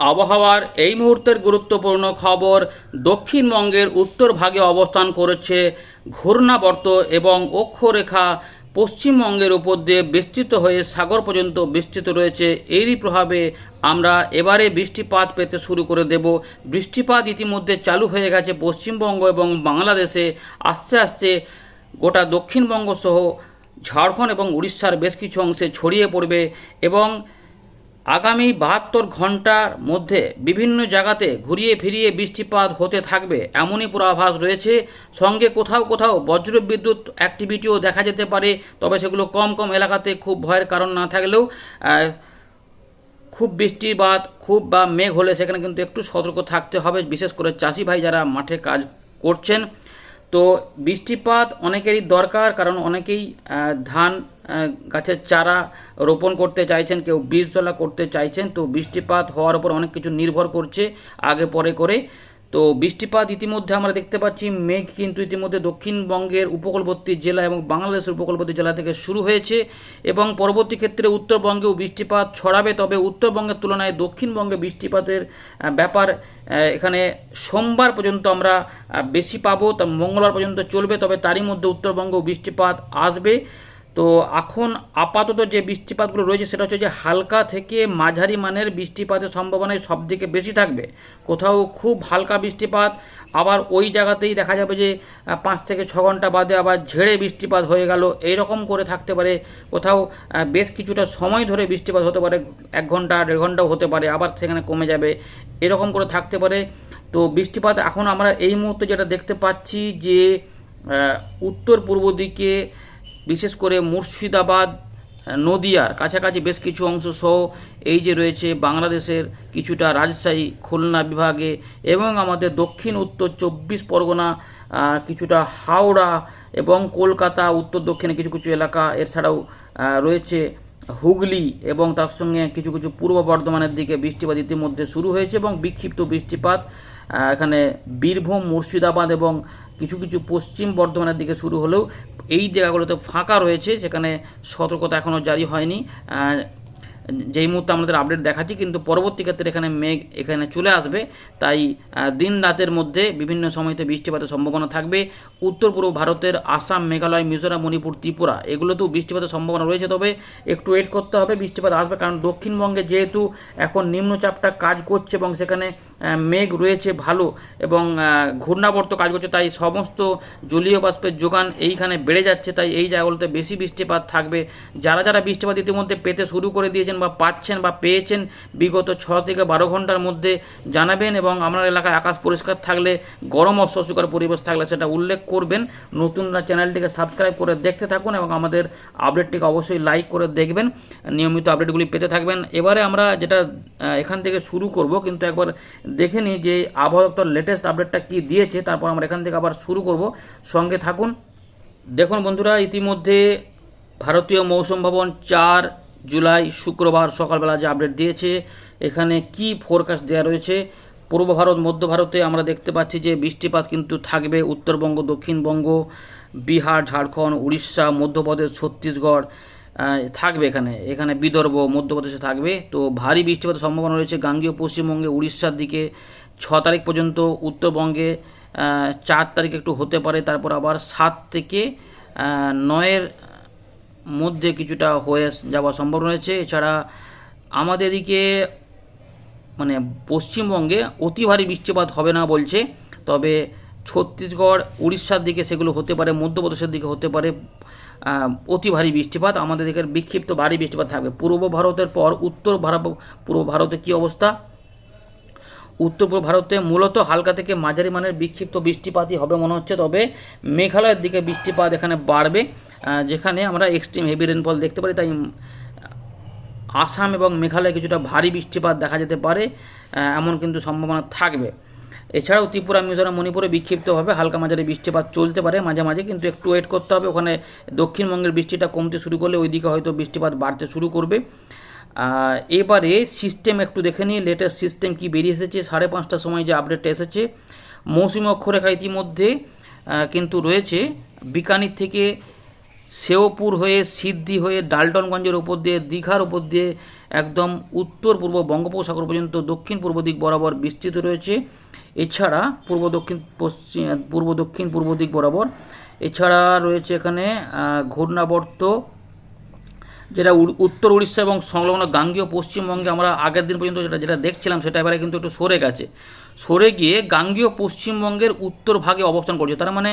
আবহাওয়ার এই মুহূর্তের গুরুত্বপূর্ণ খবর, দক্ষিণবঙ্গের উত্তর ভাগে অবস্থান করেছে ঘূর্ণাবর্ত এবং অক্ষরেখা পশ্চিমবঙ্গের উপর দিয়ে বিস্তৃত হয়ে সাগর পর্যন্ত বিস্তৃত রয়েছে। এরই প্রভাবে আমরা এবারে বৃষ্টিপাত পেতে শুরু করে দেব। বৃষ্টিপাত ইতিমধ্যে চালু হয়ে গেছে পশ্চিমবঙ্গ এবং বাংলাদেশে। আস্তে আস্তে গোটা দক্ষিণবঙ্গ সহ ঝাড়খণ্ড এবং উড়িষ্যার বেশ কিছু অংশে ছড়িয়ে পড়বে এবং আগামী বাহাত্তর ঘণ্টার মধ্যে বিভিন্ন জায়গাতে ঘুরিয়ে ফিরিয়ে বৃষ্টিপাত হতে থাকবে, এমনই পূর্বাভাস রয়েছে। সঙ্গে কোথাও কোথাও বজ্রবিদ্যুৎ অ্যাক্টিভিটিও দেখা যেতে পারে, তবে সেগুলো কম কম এলাকাতে খুব ভয়ের কারণ না থাকলেও খুব বৃষ্টিপাত, খুব বা মেঘ হলে সেখানে কিন্তু একটু সতর্ক থাকতে হবে, বিশেষ করে চাষি ভাই যারা মাঠে কাজ করছেন। তো বৃষ্টিপাত অনেকেরই দরকার, কারণ অনেকেই ধান গাছের চারা রোপণ করতে চাইছেন, কেউ বীজতলা করতে চাইছেন, তো বৃষ্টিপাত হওয়ার উপর অনেক কিছু নির্ভর করছে আগে পরে করে। তো বৃষ্টিপাত ইতিমধ্যে আমরা দেখতে পাচ্ছি, মেঘ কিন্তু ইতিমধ্যে দক্ষিণবঙ্গের উপকূলবর্তী জেলা এবং বাংলাদেশের উপকূলবর্তী জেলা থেকে শুরু হয়েছে এবং পরবর্তী ক্ষেত্রে উত্তরবঙ্গেও বৃষ্টিপাত ছড়াবে। তবে উত্তরবঙ্গের তুলনায় দক্ষিণবঙ্গে বৃষ্টিপাতের ব্যাপার এখানে সোমবার পর্যন্ত আমরা বেশি পাবো, তা মঙ্গলবার পর্যন্ত চলবে। তবে তারই মধ্যে উত্তরবঙ্গেও বৃষ্টিপাত আসবে। তো এখন আপাতত যে বৃষ্টিপাতগুলো রয়েছে, সেটা হচ্ছে যে হালকা থেকে মাঝারি মানের বৃষ্টিপাতের সম্ভাবনাই সব থেকে বেশি থাকবে। কোথাও খুব হালকা বৃষ্টিপাত, আবার ওই জায়গাতেই দেখা যাবে যে পাঁচ থেকে ছ ঘণ্টা বাদে আবার ঝেড়ে বৃষ্টিপাত হয়ে গেল। এই রকম করে থাকতে পারে। কোথাও বেশ কিছুটা সময় ধরে বৃষ্টিপাত হতে পারে, এক ঘণ্টা, দেড় ঘন্টাও হতে পারে, আবার সেখানে কমে যাবে। এরকম করে থাকতে পারে। তো বৃষ্টিপাত এখন আমরা এই মুহূর্তে যেটা দেখতে পাচ্ছি যে উত্তর পূর্ব দিকে বিশেষ করে মুর্শিদাবাদ, নদিয়ার কাছাকাছি বেশ কিছু অংশ সহ এই যে রয়েছে বাংলাদেশের কিছুটা রাজশাহী, খুলনা বিভাগে এবং আমাদের দক্ষিণ উত্তর চব্বিশ পরগনা কিছুটা হাওড়া এবং কলকাতা, উত্তর দক্ষিণে কিছু কিছু এলাকা এছাড়াও রয়েছে হুগলি এবং তার সঙ্গে কিছু কিছু পূর্ব বর্ধমানের দিকে বৃষ্টিপাত ইতিমধ্যে শুরু হয়েছে এবং বিক্ষিপ্ত বৃষ্টিপাত এখানে বীরভূম, মুর্শিদাবাদ এবং কিছু কিছু পশ্চিম বর্ধমানের দিকে শুরু হলেও এই জায়গাগুলোতে ফাঁকা রয়েছে, সেখানে সতর্কতা এখনও জারি হয়নি। যেই মুহূর্তে আমাদের আপডেট দেখাচ্ছি, কিন্তু পরবর্তী ক্ষেত্রে এখানে মেঘ এখানে চলে আসবে। তাই দিন রাতের মধ্যে বিভিন্ন সময়তে বৃষ্টিপাতের সম্ভাবনা থাকবে। উত্তর পূর্ব ভারতের আসাম, মেঘালয়, মিজোরাম, মণিপুর, ত্রিপুরা। এগুলোতেও বৃষ্টিপাতের সম্ভাবনা রয়েছে, তবে একটু ওয়েট করতে হবে, বৃষ্টিপাত আসবে, কারণ দক্ষিণবঙ্গে যেহেতু এখন নিম্নচাপটা কাজ করছে এবং সেখানে মেঘ রয়েছে ভালো এবং ঘূর্ণাবর্ত কাজ করছে, তাই সমস্ত জলীয় বাষ্পের যোগান এইখানে বেড়ে যাচ্ছে, তাই এই জায়গাগুলোতে বেশি বৃষ্টিপাত থাকবে। যারা যারা বৃষ্টিপাত ইতিমধ্যে পেতে শুরু করে দিয়েছেন বা পাচ্ছেন বা পেয়েছেন, বিগত ছ থেকে বারো ঘণ্টার মধ্যে জানাবেন এবং আপনার এলাকায় আকাশ পরিষ্কার থাকলে, গরম অস্বস্তিকর পরিবেশ থাকলে সেটা উল্লেখ করবেন। নতুনরা চ্যানেলটিকে সাবস্ক্রাইব করে দেখতে থাকুন এবং আমাদের আপডেটটিকে অবশ্যই লাইক করে দেখবেন। নিয়মিত আপডেটগুলি পেতে থাকবেন। এবারে আমরা যেটা এখান থেকে শুরু করব, কিন্তু একবার দেখে নিই যে আবহাওয়া দপ্তর লেটেস্ট আপডেটটা কি দিয়েছে, তারপর আমরা এখান থেকে আবার শুরু করব। সঙ্গে থাকুন। দেখুন বন্ধুরা, ইতিমধ্যে ভারতীয় মৌসুম ভবন চার জুলাই শুক্রবার সকালবেলা যে আপডেট দিয়েছে, এখানে কি ফোরকাস্ট দেওয়া রয়েছে পূর্ব ভারত, মধ্য ভারতে আমরা দেখতে পাচ্ছি যে বৃষ্টিপাত কিন্তু থাকবে উত্তরবঙ্গ, দক্ষিণবঙ্গ, বিহার, ঝাড়খণ্ড, উড়িষ্যা, মধ্যপ্রদেশ, ছত্তিশগড় থাকবে এখানে। এখানে বিদর্ভ, মধ্যপ্রদেশে থাকবে। তো ভারী বৃষ্টিপাতের সম্ভাবনা রয়েছে গাঙ্গীয় পশ্চিমবঙ্গে, উড়িষ্যার দিকে ছ তারিখ পর্যন্ত, উত্তরবঙ্গে চার তারিখ একটু হতে পারে, তারপর আবার সাত থেকে নয়ের মধ্যে কিছুটা হয়ে যাওয়ার সম্ভাবনা রয়েছে। এছাড়া আমাদের এদিকে মানে পশ্চিমবঙ্গে অতি ভারী বৃষ্টিপাত হবে না বলছে। তবে ছত্তিশগড়, উড়িষ্যার দিকে সেগুলো হতে পারে, মধ্যপ্রদেশের দিকে হতে পারে অতি ভারী বৃষ্টিপাত। আমাদের দিকে বিক্ষিপ্ত ভারী বৃষ্টিপাত থাকবে। পূর্ব ভারতের পর উত্তর ভারত, পূর্ব ভারতে কী অবস্থা? উত্তর পূর্ব ভারতে মূলত হালকা থেকে মাঝারি মানের বিক্ষিপ্ত বৃষ্টিপাতই হবে মনে হচ্ছে। তবে মেঘালয়ের দিকে বৃষ্টিপাত এখানে বাড়বে। যেখানে আমরা এক্সট্রিম হেভি রেনফল দেখতে পারি, তাই আসাম এবং মেঘালয়ে কিছুটা ভারী বৃষ্টিপাত দেখা যেতে পারে এমন কিন্তু সম্ভাবনা থাকবে। এছাড়াও ত্রিপুরা, মিজোরাম, মণিপুরে বিক্ষিপ্তভাবে হালকা মাঝারি বৃষ্টিপাত চলতে পারে। মাঝে মাঝে কিন্তু একটু ওয়েট করতে হবে। ওখানে দক্ষিণবঙ্গের বৃষ্টিটা কমতে শুরু করলে ওইদিকে হয়তো বৃষ্টিপাত বাড়তে শুরু করবে। এবারে সিস্টেম একটু দেখে নিই লেটেস্ট সিস্টেম কি বেরিয়ে এসেছে। সাড়ে পাঁচটার সময় যে আপডেটটা এসেছে। মৌসুমি অক্ষরেখা ইতিমধ্যে কিন্তু রয়েছে। বিকানির থেকে শেওপুর হয়ে সিদ্ধি হয়ে ডালটনগঞ্জের উপর দিয়ে, দীঘার উপর দিয়ে একদম উত্তর পূর্ব বঙ্গোপসাগর পর্যন্ত দক্ষিণ পূর্ব দিক বরাবর বিস্তৃত রয়েছে। এছাড়া পূর্ব দক্ষিণ, পশ্চিম, পূর্ব দক্ষিণ পূর্ব দিক বরাবর। এছাড়া রয়েছে এখানে ঘূর্ণাবর্ত, যেটা উত্তর উড়িষ্যা এবং সংলগ্ন গাঙ্গীয় পশ্চিমবঙ্গে আমরা আগের দিন পর্যন্ত যেটা যেটা দেখছিলাম সেটা এবারে কিন্তু একটু সরে গেছে। সরে গিয়ে গাঙ্গীয় পশ্চিমবঙ্গের উত্তর ভাগে অবস্থান করছে। তার মানে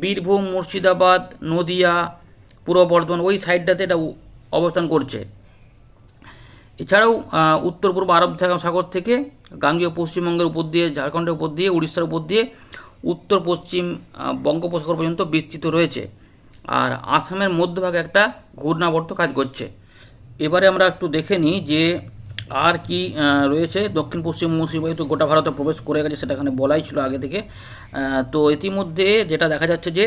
বীরভূম, মুর্শিদাবাদ, নদিয়া পূর্ব বর্ধমান, ওই সাইডটাতে এটা অবস্থান করছে। এছাড়াও উত্তর পূর্ব আরব সাগর থেকে গাঙ্গীয় পশ্চিমবঙ্গের উপর দিয়ে, ঝাড়খণ্ডের উপর দিয়ে, উড়িষ্যার উপর দিয়ে উত্তর পশ্চিম বঙ্গোপসাগর পর্যন্ত বিস্তৃত রয়েছে। আর আসামের মধ্যভাগে একটা ঘূর্ণাবর্ত কাজ করছে। এবারে আমরা একটু দেখে নিই যে আর কি রয়েছে। দক্ষিণ পশ্চিম মৌসুমী তো গোটা ভারতে প্রবেশ করে গেছে, সেটা এখানে বলাই ছিল আগে থেকে। তো ইতিমধ্যে যেটা দেখা যাচ্ছে যে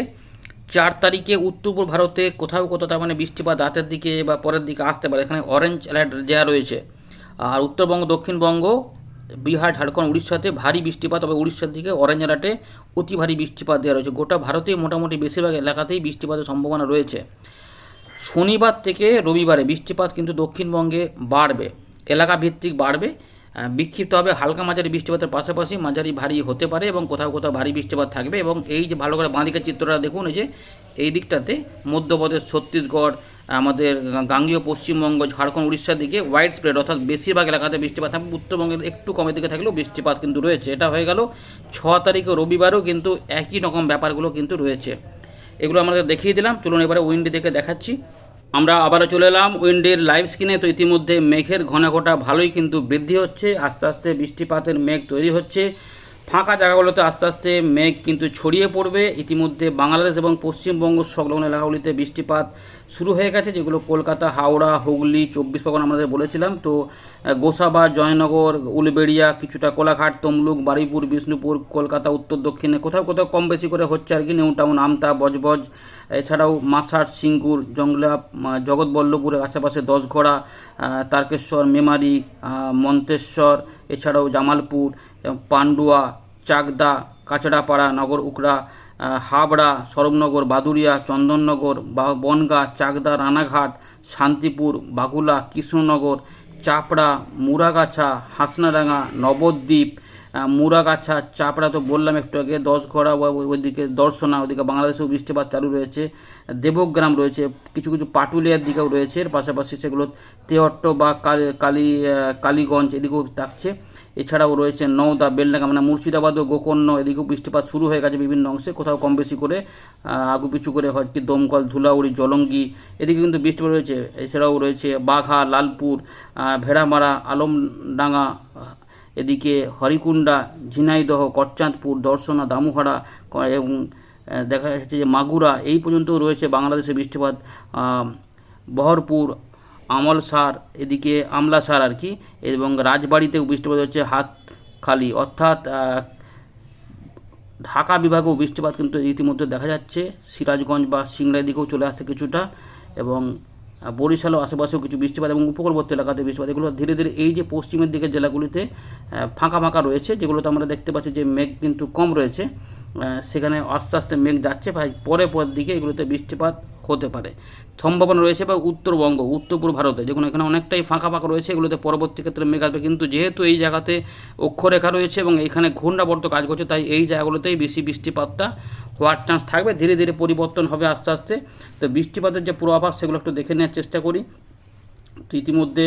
চার তারিখে উত্তর পূর্ব ভারতে কোথাও কোথাও তার মানে বৃষ্টিপাত রাতের দিকে বা পরের দিকে আসতে পারে। এখানে অরেঞ্জ অ্যালার্ট দেওয়া রয়েছে। আর উত্তরবঙ্গ, দক্ষিণবঙ্গ, বিহার, ঝাড়খণ্ড, উড়িষ্যাতে ভারী বৃষ্টিপাত, তবে উড়িষ্যার দিকে অরেঞ্জ অ্যালার্টে অতি ভারী বৃষ্টিপাত দেওয়া রয়েছে। গোটা ভারতে মোটামুটি বেশিরভাগ এলাকাতেই বৃষ্টিপাতের সম্ভাবনা রয়েছে। শনিবার থেকে রবিবারে বৃষ্টিপাত কিন্তু দক্ষিণবঙ্গে বাড়বে। এলাকা ভিত্তিক বাড়বে। আহ, বিক্ষিপ্তভাবে হালকা মাঝারি বৃষ্টিপাতের পাশাপাশি মাঝারি ভারী হতে পারে এবং কোথাও কোথাও ভারী বৃষ্টিপাত থাকবে এবং এই যে ভালো করে বাঁদিকের চিত্রটা দেখুন এই যে এই দিকটাতে মধ্যপ্রদেশ ছত্তিশগড় আমাদের গাঙ্গীয় পশ্চিমবঙ্গ ঝাড়খণ্ড উড়িষ্যার দিকে হোয়াইট স্প্রেড অর্থাৎ বেশিরভাগ এলাকাতে বৃষ্টিপাত থাকবে। উত্তরবঙ্গের একটু কমের দিকে থাকলেও বৃষ্টিপাত কিন্তু রয়েছে। এটা হয়ে গেল ছ তারিখে রবিবারও কিন্তু একই রকম ব্যাপারগুলো কিন্তু রয়েছে। এগুলো আমাদের দেখিয়ে দিলাম। চলুন এবারে উইন্ডি দেখে দেখাচ্ছি। আমরা আবারও চলে এলাম উইন্ডের লাইভ স্ক্রিনে। তো ইতিমধ্যে মেঘের ঘনঘটা ভালোই কিন্তু বৃদ্ধি হচ্ছে। আস্তে আস্তে বৃষ্টিপাতের মেঘ তৈরি হচ্ছে। ফাঁকা জায়গাগুলোতে আস্তে আস্তে মেঘ কিন্তু ছড়িয়ে পড়বে। ইতিমধ্যে বাংলাদেশ এবং পশ্চিমবঙ্গ সংলগ্ন এলাকাগুলিতে বৃষ্টিপাত শুরু হয়ে গেছে, যেগুলো কলকাতা, হাওড়া, হুগলি, চব্বিশ পরগনা আমাদের বলেছিলাম। তো গোসাবা, জয়নগর, উলবেড়িয়া, কিছুটা কোলাঘাট, তমলুক, বারুইপুর, বিষ্ণুপুর, কলকাতা, উত্তর দক্ষিণে কোথাও কোথাও কম বেশি করে হচ্ছে আর কি। নিউ টাউন আমতা, বজবজ এছাড়াও মাসাট সিঙ্গুর, জংলা জগৎবল্লভপুরের আশেপাশে দশঘোড়া তারকেশ্বর, মেমারি মন্তেশ্বর, এছাড়াও জামালপুর পান্ডুয়া, চাকদা কাছড়াপাড়া নগর উকড়া হাবড়া সরবনগর বাদুরিয়া চন্দননগর বনগা, চাকদা, রানাঘাট, শান্তিপুর, বাগুলা, কৃষ্ণনগর, চাপড়া, মুরাগাছা, হাসনাডাঙ্গা, নবদ্বীপ মুরাগাছা চাপড়া তো বললাম একটু আগে দশঘড়া ওইদিকে দর্শনা ওইদিকে বাংলাদেশেও বৃষ্টিপাত চালু রয়েছে। দেবগ্রাম রয়েছে কিছু কিছু পাটুলিয়ার দিকেও রয়েছে এর পাশাপাশি সেগুলো তেহট্ট বা কালী কালী কালীগঞ্জ এদিকেও থাকছে। এছাড়াও রয়েছে নওদা বেলডাঙ্গা মানে মুর্শিদাবাদ ও গোকর্ণ এদিকেও বৃষ্টিপাত শুরু হয়ে গেছে বিভিন্ন অংশে। কোথাও কম বেশি করে আহ, আগু পিছু করে হয় কি দমকল ধুলাউড়ি জলঙ্গি এদিকে কিন্তু বৃষ্টিপাত রয়েছে। এছাড়াও রয়েছে বাঘা লালপুর ভেড়ামারা আলমডাঙ্গা এদিকে হরিকুণ্ডা, ঝিনাইদহ কচ্চাঁদপুর দর্শনা দামুহাড়া এবং দেখা যাচ্ছে যে মাগুরা, এই পর্যন্ত রয়েছে বাংলাদেশে বৃষ্টিপাত। বহরপুর, আমলসার, এদিকে আমলাসার আর কি, এবং রাজবাড়িতেও বৃষ্টিপাত হচ্ছে হাতখালি। অর্থাৎ ঢাকা বিভাগেও বৃষ্টিপাত কিন্তু ইতিমধ্যে দেখা যাচ্ছে। সিরাজগঞ্জ বা সিংড়ার দিকেও চলে আসছে কিছুটা, এবং বরিশাল আশেপাশেও কিছু বৃষ্টিপাত এবং উপকূলবর্তী এলাকাতে বৃষ্টিপাত। এগুলো ধীরে ধীরে এই যে পশ্চিমের দিকের জেলাগুলিতে ফাঁকা ফাঁকা রয়েছে, যেগুলোতে আমরা দেখতে পাচ্ছি যে মেঘ কিন্তু কম রয়েছে। সেখানে আস্তে আস্তে মেঘ যাচ্ছে, ভাই পরে পরের দিকে এগুলোতে বৃষ্টিপাত হতে পারে। সম্ভাবনা রয়েছে বা উত্তরবঙ্গ উত্তর পূর্ব ভারতে যেগুলো এখানে অনেকটাই ফাঁকা ফাঁকা রয়েছে, এগুলোতে পরবর্তী ক্ষেত্রে মেঘ আসবে। কিন্তু যেহেতু এই জায়গাতে অক্ষরেখা রয়েছে এবং এখানে ঘূর্ণাবর্ত কাজ করছে, তাই এই জায়গাগুলোতেই বেশি বৃষ্টিপাতটা হওয়ার চান্স থাকবে, ধীরে ধীরে পরিবর্তন হবে আস্তে আস্তে। তো বৃষ্টিপাতের যে পূর্বাভাস, সেগুলো একটু দেখে নেওয়ার চেষ্টা করি। তো ইতিমধ্যে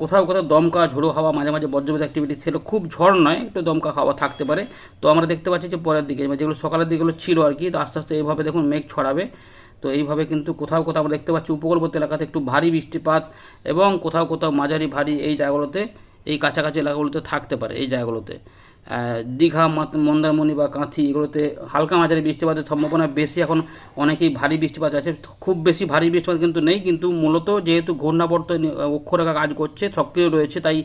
কোথাও কোথাও দমকা, ঝোড়ো হাওয়া, মাঝে মাঝে বজ্রপাত অ্যাক্টিভিটি ছিল। খুব ঝড় নয়, একটু দমকা হাওয়া থাকতে পারে। তো আমরা দেখতে পাচ্ছি যে পরের দিকে মানে যেগুলো সকালের দিকেগুলো ছিল আর কি, তো আস্তে আস্তে এইভাবে দেখুন মেঘ ছড়াবে। তো এইভাবে কিন্তু কোথাও কোথাও আমরা দেখতে পাচ্ছি উপকূলবর্তী এলাকাতে একটু ভারী বৃষ্টিপাত এবং কোথাও কোথাও মাঝারি ভারী এই জায়গাগুলোতে, এই কাছাকাছি এলাকাগুলোতে থাকতে পারে, এই জায়গাগুলোতে। দীঘা মন্দারমণি বা কাঁথি, এগুলোতে হালকা মাঝারি বৃষ্টিপাতের সম্ভাবনা বেশি। এখন অনেকেই ভারী বৃষ্টিপাত আছে। খুব বেশি ভারী বৃষ্টিপাত কিন্তু নেই, কিন্তু মূলত যেহেতু ঘূর্ণাবর্ত অক্ষরেখা কাজ করছে, সক্রিয় রয়েছে, তাই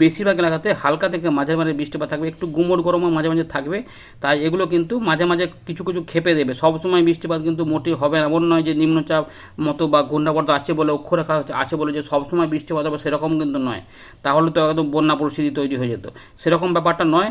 বেশিরভাগ এলাকাতে হালকা থেকে মাঝে মাঝে বৃষ্টিপাত থাকবে। একটু গুমোট গরমও মাঝে মাঝে থাকবে, তাই এগুলো কিন্তু মাঝে মাঝে কিছু কিছু খেপে দেবে। সবসময় বৃষ্টিপাত কিন্তু মোটেই হবে এমন নয় যে নিম্নচাপ মতো বা ঘূর্ণাবর্ত আছে বলে অক্ষরেখা আছে বলে যে সবসময় বৃষ্টিপাত হবে সেরকম কিন্তু নয়। তাহলে তো একদম বন্যা পরিস্থিতি তৈরি হয়ে যেত। সেরকম ব্যাপারটা নয়।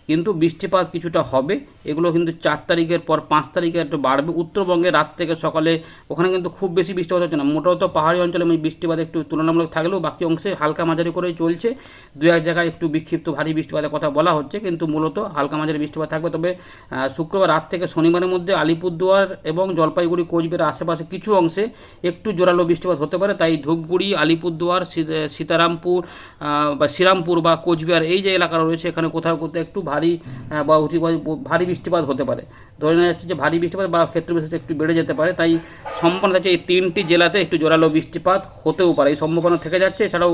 কিন্তু বৃষ্টিপাত কিছুটা হবে। এগুলো কিন্তু চার তারিখের পর পাঁচ তারিখে একটু বাড়বে। উত্তরবঙ্গে রাত থেকে সকালে ওখানে কিন্তু খুব বেশি বৃষ্টিপাত হচ্ছে না। মোটামুটি পাহাড়ি অঞ্চলে আমি বৃষ্টিপাত একটু তুলনামূলক থাকলেও বাকি অংশে হালকা মাঝারি করেই চলছে। দু এক জায়গায় একটু বিক্ষিপ্ত ভারী বৃষ্টিপাতের কথা বলা হচ্ছে, কিন্তু মূলত হালকা মাঝারি বৃষ্টিপাত থাকবে। তবে শুক্রবার রাত থেকে শনিবারের মধ্যে আলিপুরদুয়ার এবং জলপাইগুড়ি কোচবিহার আশেপাশে কিছু অংশে একটু জোরালো বৃষ্টিপাত হতে পারে। তাই ধূপগুড়ি, আলিপুরদুয়ার সীতারামপুর বা শ্রীরামপুর বা কোচবিহার এই যে এলাকা রয়েছে, এখানে কোথাও কোথাও একটু ভারী বা অতি ভারী বৃষ্টিপাত হতে পারে। ধরে নেওয়া যাচ্ছে যে ভারী বৃষ্টিপাত বা ক্ষেত্র বিশেষে একটু বেড়ে যেতে পারে, তাই সম্ভাবনা আছে এই তিনটি জেলাতে একটু জোরালো বৃষ্টিপাত হতেও পারে। এই সম্ভাবনা থেকে যাচ্ছে, এছাড়াও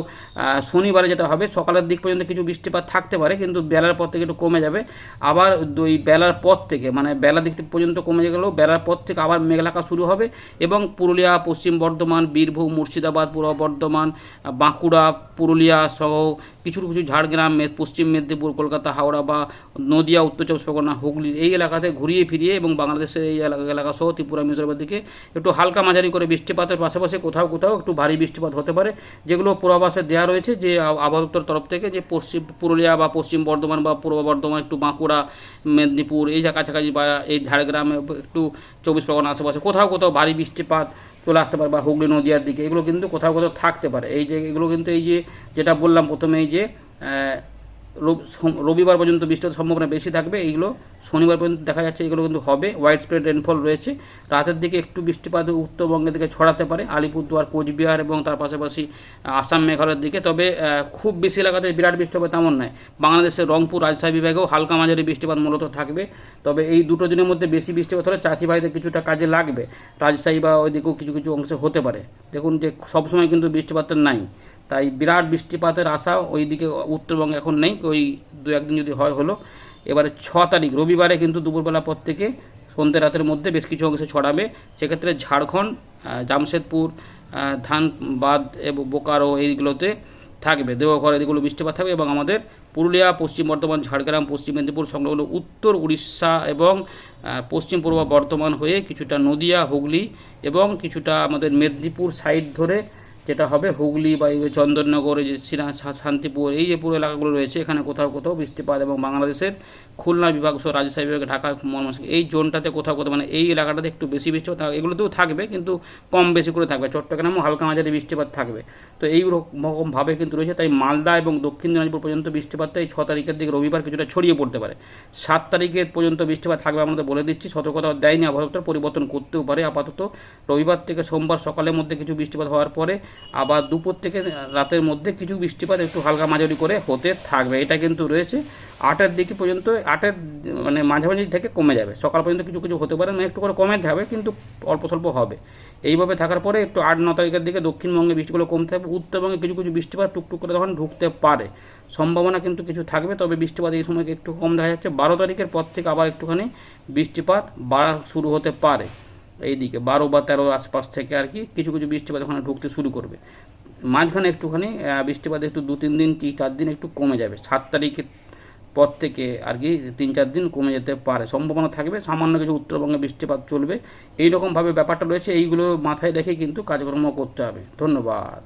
শনিবারে যেটা হবে, সকালের দিক পর্যন্ত কিছু বৃষ্টিপাত থাকতে পারে, কিন্তু বেলার পর থেকে একটু কমে যাবে। আবার ওই বেলার পর থেকে মানে বেলা দিক পর্যন্ত কমে গেলেও বেলার পর থেকে আবার মেঘলাকা শুরু হবে এবং পুরুলিয়া, পশ্চিম বর্ধমান, বীরভূম, মুর্শিদাবাদ, পূর্ব বর্ধমান, বাঁকুড়া, পুরুলিয়া সহ কিছু কিছু ঝাড়গ্রাম পশ্চিম মেদিনীপুর, কলকাতা, হাওড়া বা নদিয়া, উত্তর চব্বিশ পরগনা, হুগলি, এই এলাকাতে ঘুরিয়ে ফিরিয়ে এবং বাংলাদেশের এই এলাকা সহ ত্রিপুরা, মিজোরামের দিকে একটু হালকা মাঝারি করে বৃষ্টিপাতের পাশাপাশি কোথাও কোথাও একটু ভারী বৃষ্টিপাত হতে পারে, যেগুলো পূর্বাভাসে দেওয়া রয়েছে যে আবহাওয়া তরফ থেকে যে পশ্চিম, পুরুলিয়া বা পশ্চিম বর্ধমান বা পূর্ব বর্ধমান, একটু বাঁকুড়া, মেদিনীপুর, এই কাছাকাছি বা এই ঝাড়গ্রামে একটু চব্বিশ পরগনা আশেপাশে কোথাও কোথাও ভারী বৃষ্টিপাত চলে আসতে পারে বা হুগলি, নদীয়ার দিকে। এগুলো কিন্তু কোথাও কোথাও থাকতে পারে। এই যে, এগুলো কিন্তু এই যে, যেটা বললাম প্রথমে এই যে রবিবার পর্যন্ত বৃষ্টির সম্ভাবনা বেশি থাকবে, এইগুলো শনিবার পর্যন্ত দেখা যাচ্ছে এগুলো কিন্তু হবে। হোয়াইট স্প্রেড রেনফল রয়েছে। রাতের দিকে একটু বৃষ্টিপাত উত্তরবঙ্গের দিকে ছড়াতে পারে, আলিপুরদুয়ার, কোচবিহার এবং তার পাশাপাশি আসাম মেঘালয়ের দিকে। তবে খুব বেশি এলাকাতে বিরাট বৃষ্টি হবে তেমন নয়। বাংলাদেশের রংপুর, রাজশাহী বিভাগেও হালকা মাঝারি বৃষ্টিপাত মূলত থাকবে। তবে এই দুটো দিনের মধ্যে বেশি বৃষ্টিপাত হলে চাষি ভাইদের কিছুটা কাজে লাগবে। রাজশাহী বা ওইদিকেও কিছু কিছু অংশে হতে পারে। দেখুন যে সবসময় কিন্তু বৃষ্টিপাতটা নাই। তাই বিরাট বৃষ্টিপাতের আশা ওইদিকে উত্তরবঙ্গে এখন নেই, ওই দু একদিন যদি হয় হলো। এবারে ছ তারিখ, রবিবারে কিন্তু দুপুরবেলা পর থেকে সন্ধ্যে রাতের মধ্যে বেশ কিছু অংশে ছড়াবে। সেক্ষেত্রে ঝাড়খণ্ড জামশেদপুর ধানবাদ এবং বোকারো এইগুলোতে থাকবে। দেওঘর এদিকগুলো বৃষ্টিপাত থাকবে এবং আমাদের পুরুলিয়া, পশ্চিম বর্ধমান, ঝাড়গ্রাম, পশ্চিম মেদিনীপুর সংলগ্ন উত্তর উড়িষ্যা এবং পশ্চিম পূর্ব বর্ধমান হয়ে কিছুটা নদিয়া, হুগলি এবং কিছুটা আমাদের মেদিনীপুর সাইড ধরে যেটা হবে হুগলি বা এই চন্দননগর যে শান্তিপুর, এই যে পুরো এলাকাগুলো রয়েছে, এখানে কোথাও কোথাও বৃষ্টিপাত এবং বাংলাদেশের খুলনা বিভাগ সহ রাজশাহী বিভাগ ঢাকা ময়মনসিংহ এই জোনটাতে কোথাও কোথাও মানে এই এলাকাটাতে একটু বেশি বৃষ্টিপাত এগুলোতেও থাকবে, কিন্তু কম বেশি করে থাকবে। চট্টগ্রামেও হালকা মাঝারি বৃষ্টিপাত থাকবে। তো এই রকমভাবে কিন্তু রয়েছে, তাই মালদা এবং দক্ষিণ দিনাজপুর পর্যন্ত বৃষ্টিপাতটা এই ছ তারিখের দিকে রবিবার কিছুটা ছড়িয়ে পড়তে পারে। সাত তারিখের পর্যন্ত বৃষ্টিপাত থাকবে আমাদের বলে দিচ্ছি, সতর্কতা দেয়নি আবহাওয়া পরিবর্তন করতেও পারে। আপাতত রবিবার থেকে সোমবার সকালের মধ্যে কিছু বৃষ্টিপাত হওয়ার পরে আবার দুপুর থেকে রাতের মধ্যে কিছু বৃষ্টিপাত একটু হালকা মাঝারি করে হতে থাকবে। এটা কিন্তু রয়েছে। আটের দিকে পর্যন্ত, আটের মানে মাঝামাঝি থেকে কমে যাবে। সকাল পর্যন্ত কিছু কিছু হতে পারে না, একটু করে কমে যাবে, কিন্তু অল্প স্বল্প হবে। এইভাবে থাকার পরে একটু আট, ন তারিখের দিকে দক্ষিণবঙ্গে বৃষ্টিগুলো কমতে হবে উত্তরবঙ্গে কিছু কিছু বৃষ্টিপাত টুকটুক করে তখন ঢুকতে পারে। সম্ভাবনা কিন্তু কিছু থাকবে, তবে বৃষ্টিপাত এই সময় একটু কম দেখা যাচ্ছে। বারো তারিখের পর থেকে আবার একটুখানি বৃষ্টিপাত বাড়া শুরু হতে পারে। এইদিকে বারো বা তেরো আশপাশ থেকে আর কি কিছু কিছু বৃষ্টিপাত ওখানে ঢুকতে শুরু করবে। মাঝখানে একটুখানি বৃষ্টিপাত একটু দু তিন দিন কি চার দিন একটু কমে যাবে। সাত তারিখের পর থেকে আর কি তিন চার দিন কমে যেতে পারে। সম্ভাবনা থাকবে, সামান্য কিছু উত্তরবঙ্গে বৃষ্টিপাত চলবে। এইরকমভাবে ব্যাপারটা রয়েছে, এইগুলো মাথায় রেখে কিন্তু কাজকর্ম করতে হবে। ধন্যবাদ।